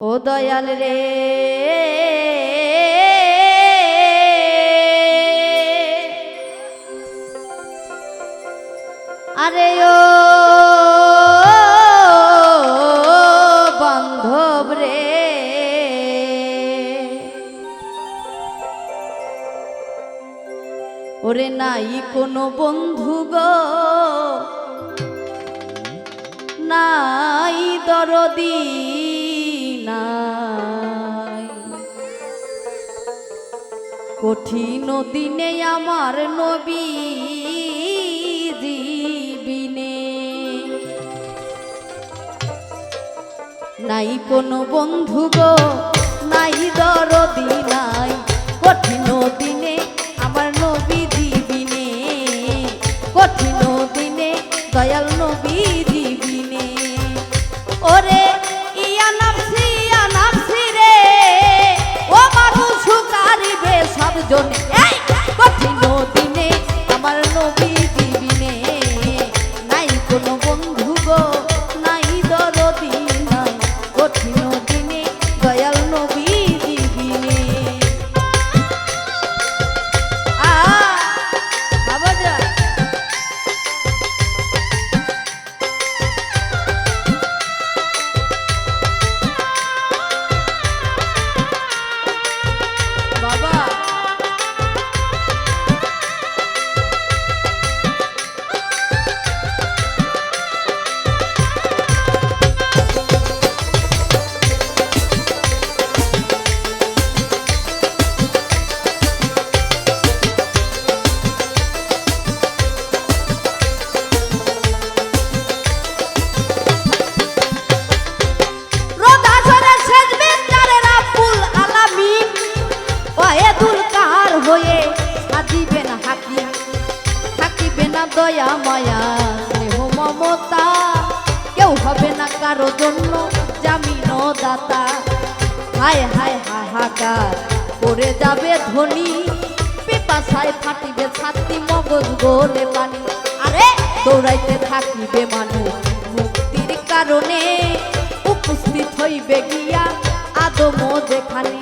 ও দয়াল রে। আরে ও বান্ধব রে। ওরে নাই কোনো বন্ধু গো। নাই দরদি। কঠিন দিনে আমার নবী জীবিনে নাই কোনো বন্ধু গো, নাই দরদি নাই। কঠিন দিনে আমার নবী জীবিনে কঠিন দিনে দয়াল নবী জীবিনে ওরে সবজন দয়া, মায়া, স্নেহ, মমতা। কেউ হবে না কারও জন্য জামিন দাতা। হায় হায়, হাহাকার করে যাবে ধনী। পেপাসায় ফাটিবে ছাতি, মগজ গোলে পানি। আরে, দৌড়াইতে থাকিবে মানুষ মুক্তির কারণে। উপস্থিত হইবে গিয়া আদম যেখানে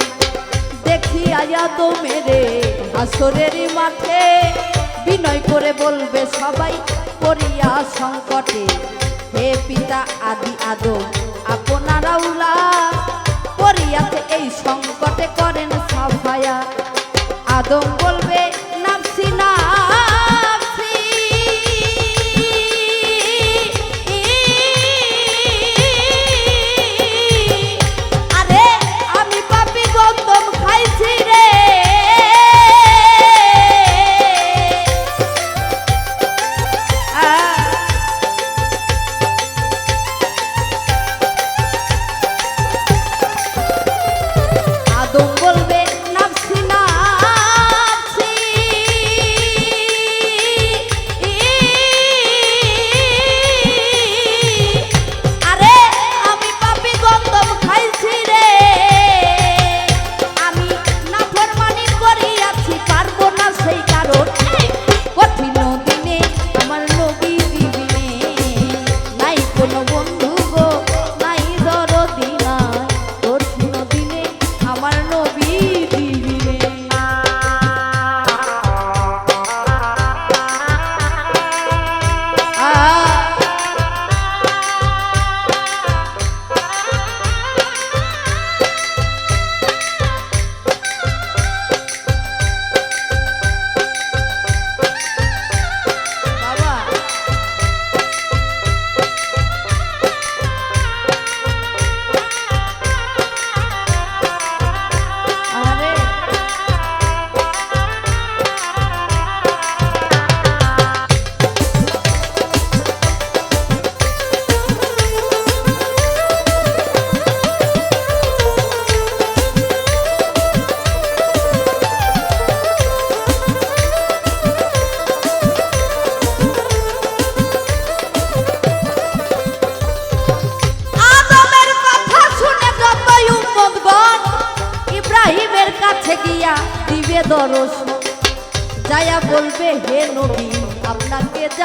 দেখি আয়াদ মেরে আসরের মাঠে বিনয় করে বলবে সবাই পড়িয়া সংকটে। হে পিতা আদি আদম আপনারা উলা এই সংকটে করেন সাফায়া। আদম বলবে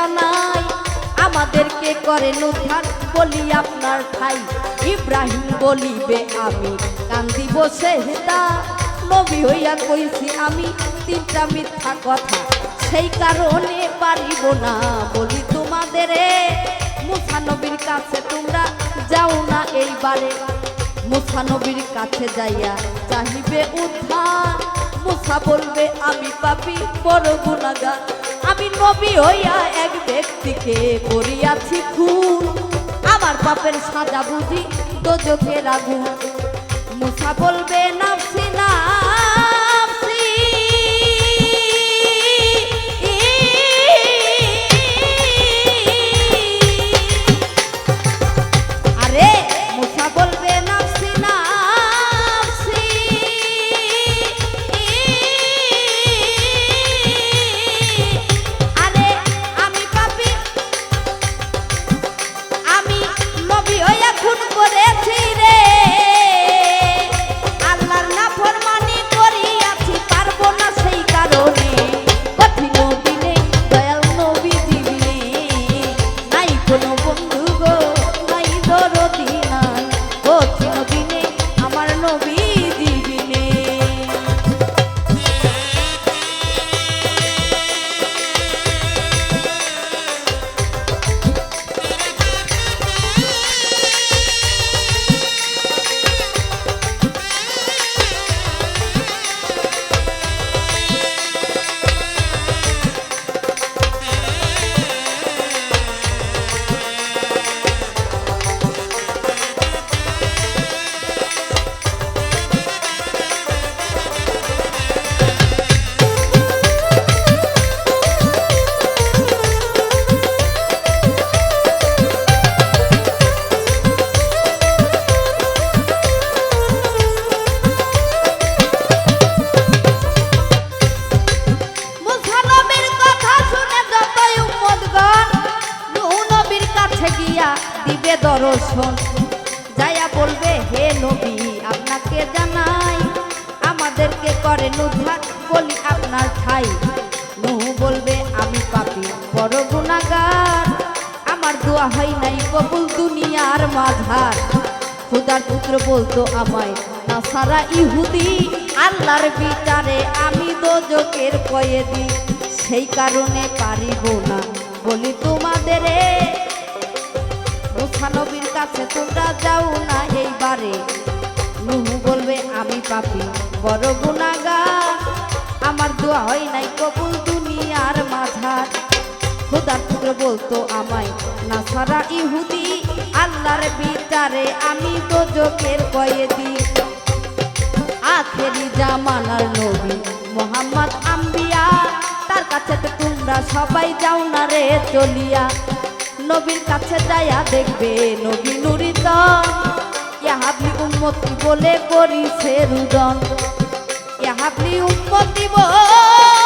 জানাই আমাদেরকে করেন উদ্ধার বলি আপনার ঠাই ইব্রাহিম বলিবে, আমি কান্দি বসে হেতা নবী হইয়া কইছি, আমি তিনটা মিথ্যা কথা। সেই কারণে পারিব না বলি তোমাদের মুসা নবীর কাছে তোমরা যাও না এইবারে। মুসা নবীর কাছে যাইয়া চাহিবে উদ্ধার। মুসা বলবে, আমি পাপি, বড় গুণাগার আমি নবী হইয়া এক ব্যক্তিকে করিয়াছি খুন। আমার পাপের সাজা বুঝি তো চোখে আগুন। মুসা বলবে বলবে, আমি পাপি, বড় গুণাগার। আমার দোয়া হয় নাই কবুল দুনিয়ার মাঝার। খুদার পুত্র বলতো আমায় নাসারা ইহুদি, আল্লাহর বিচারে আমি দোজকের কয়েদি সেই কারণে পারিব না। বলি, তোমাদের মুসানবীর কাছে তোমরা যাও না এইবারে। নুহু বলবে, আমি পাপি, বড় গুণাগার। আমার দোয়া হয় নাই কবুল দুনিয়ার মাঝার। খোদার পুত্র বলতো আমায়, না সারা ইহুদি, আল্লাহর বিচারে আমি তো জোকের কয়েদি আখেরি জামানার নবী মোহাম্মদ আম্বিয়া, তার কাছে তো তোমরা সবাই যাও না রে চলিয়া। নবীর কাছে যাইয়া দেখবে নবী নুরিত ইহাবলি উন্মতি বলে করিছে রুদন। ইয়াহাবলি উন্মতি বলে